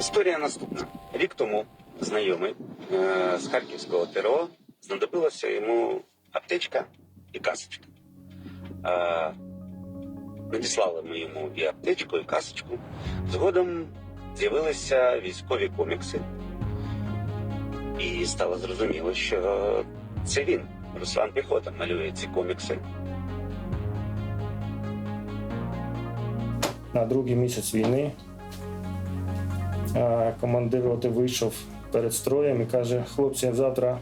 Історія наступна. Рік тому знайомий е, з харківського ТРО знадобилася йому аптечка і касочка. Е, надіслали ми йому і аптечку, і касочку. Згодом з'явилися військові комікси, і стало зрозуміло, що це він, Руслан Піхота, малює ці комікси. на другий місяць війни. Командир роти вийшов перед строєм і каже: хлопці, завтра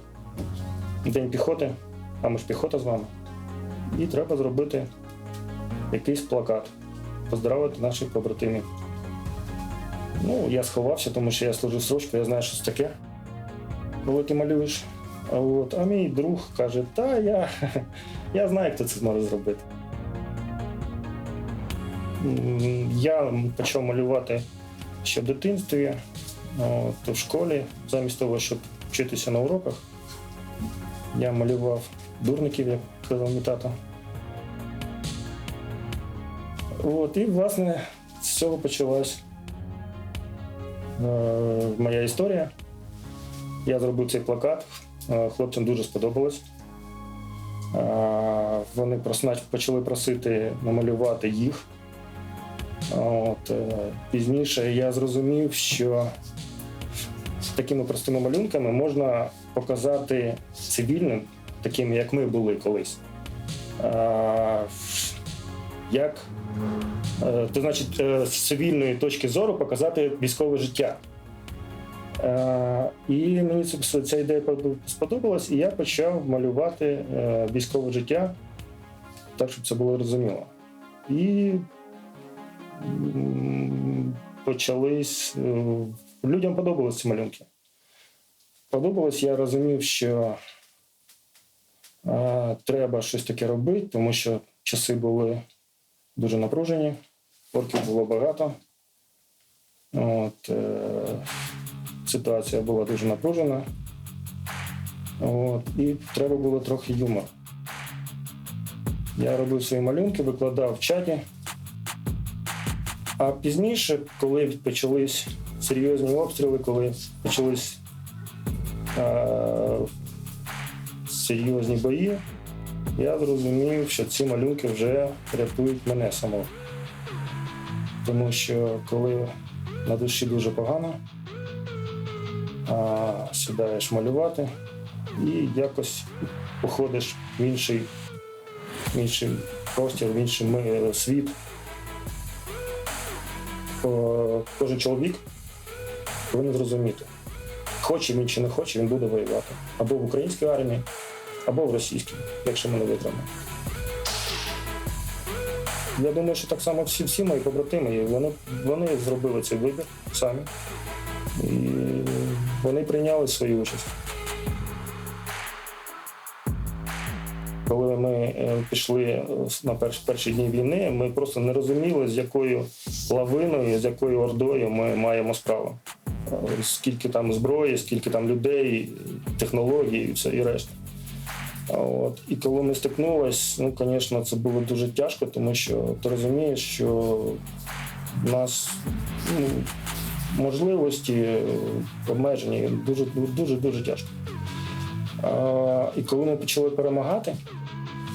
день піхоти, а ми ж піхота з вами. І треба зробити якийсь плакат, поздравити наших побратимів. Ну, я сховався, тому що я служив срочку, я знаю, що це таке, коли ти малюєш. А, от, а мій друг каже: Та я, я знаю, хто це зможе зробити. Я почав малювати ще в дитинстві, от, в школі, замість того, щоб вчитися на уроках. Я малював дурників, як казав мій тато. От, і, власне, з цього почалась е, моя історія. Я зробив цей плакат. Е, Хлопцям дуже сподобалось. Е, Вони почали просити намалювати їх. От, е, пізніше я зрозумів, що такими простими малюнками можна показати цивільним, такими, як ми були колись. Як, е, то значить, е, з цивільної точки зору показати військове життя. І мені ця ідея сподобалась, і я почав малювати військове життя так, щоб це було зрозуміло. І почались. Людям подобались ці малюнки. Подобалось, я розумів, що е, треба щось таке робити, тому що часи були дуже напружені, орків було багато. От, е, ситуація була дуже напружена. От, і треба було трохи юмору. Я робив свої малюнки, викладав в чаті. А пізніше, коли почались серйозні обстріли, коли почались е, серйозні бої, я зрозумів, що ці малюнки вже рятують мене самого. Тому що коли на душі дуже погано, а сідаєш малювати і якось походиш в інший, в інший простір, в інший світ. Кожен чоловік повинен зрозуміти, хоче він чи не хоче, він буде воювати. Або в українській армії, або в російській, якщо ми не витримаємо. Я думаю, що так само всі, всі мої побратими, вони, вони зробили цей вибір самі. І вони прийняли свою участь. Коли ми е, пішли е, на перш, перші дні війни, ми просто не розуміли, з якою лавиною, з якою ордою ми маємо справу. Е, Скільки там зброї, скільки там людей, технологій і все і решта. От. І коли ми стикнулись, ну, звісно, це було дуже тяжко, тому що ти розумієш, що в нас ну, можливості обмежені дуже дуже дуже тяжко. А, і коли ми почали перемагати,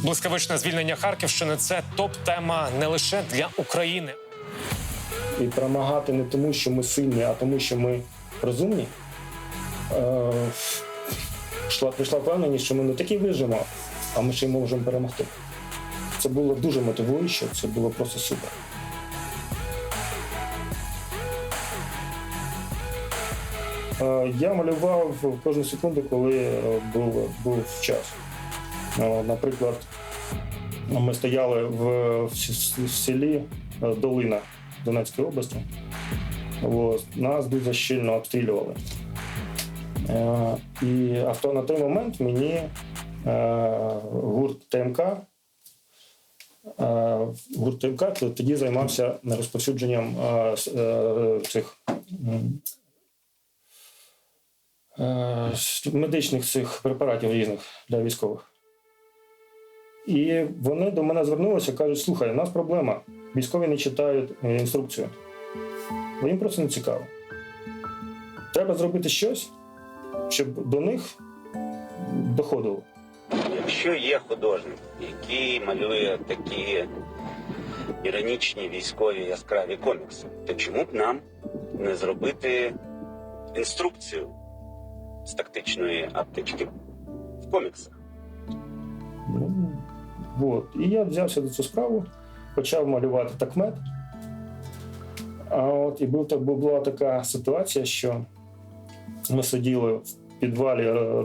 Блискавичне звільнення Харківщини це топ-тема не лише для України. і перемагати не тому, що ми сильні, а тому, що ми розумні, е, прийшла впевненість, що ми не такі вижимо, а ми ще й можемо перемогти. Це було дуже мотивуюче, це було просто супер. Е, Я малював кожну секунду, коли е, був, був час. Е, Наприклад, ми стояли в, в селі е, Долина Донецької області. От, нас дуже щільно обстрілювали. Е, і авто на той момент мені е, гурт ТМК. Е, гурт ТМК тоді займався розповсюдженням е, е, цих е, медичних цих препаратів різних для військових. І вони до мене звернулися кажуть: слухай, у нас проблема. Військові не читають е, інструкцію. Бо їм просто не цікаво. треба зробити щось, щоб до них доходило. Якщо є художник, який малює такі іронічні військові яскраві комікси, то чому б нам не зробити інструкцію з тактичної аптечки в коміксах? От. І я взявся за цю справу, почав малювати такмет. А от і був, так, була така ситуація, що ми сиділи в підвалі р-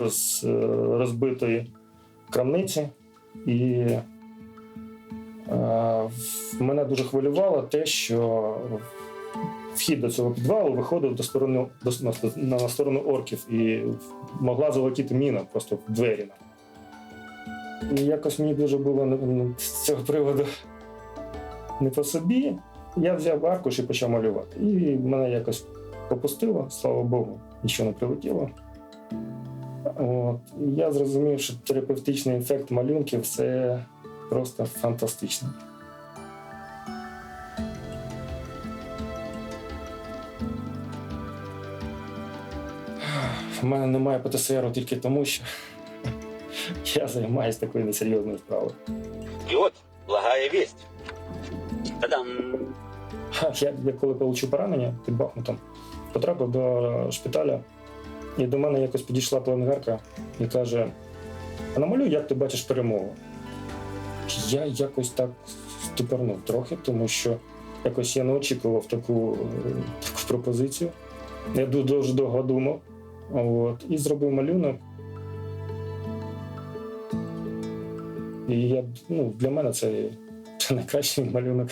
роз, розбитої крамниці, і е, мене дуже хвилювало те, що вхід до цього підвалу виходив до сторони, до, на, на сторону орків, і могла залетіти міна просто в двері. Якось мені дуже було не- не- з цього приводу не по собі. Я взяв аркуш і почав малювати. І мене якось попустило, слава Богу, нічого не прилетіло. От. І я зрозумів, що терапевтичний ефект малюнків це просто фантастично. У мене немає ПТСР тільки тому, що я займаюся такою несерйозною справою. І от благая вість. Та-дам! Я, я коли отримав поранення під Бахмутом, потрапив до шпиталя, і до мене якось підійшла пленгарка і каже: а намалюй, як ти бачиш перемогу. Я якось так ступорнув трохи, тому що якось я не очікував таку, е, таку пропозицію. Я дуже довго думав. От, і зробив малюнок. Я, ну, для мене це, це найкращий малюнок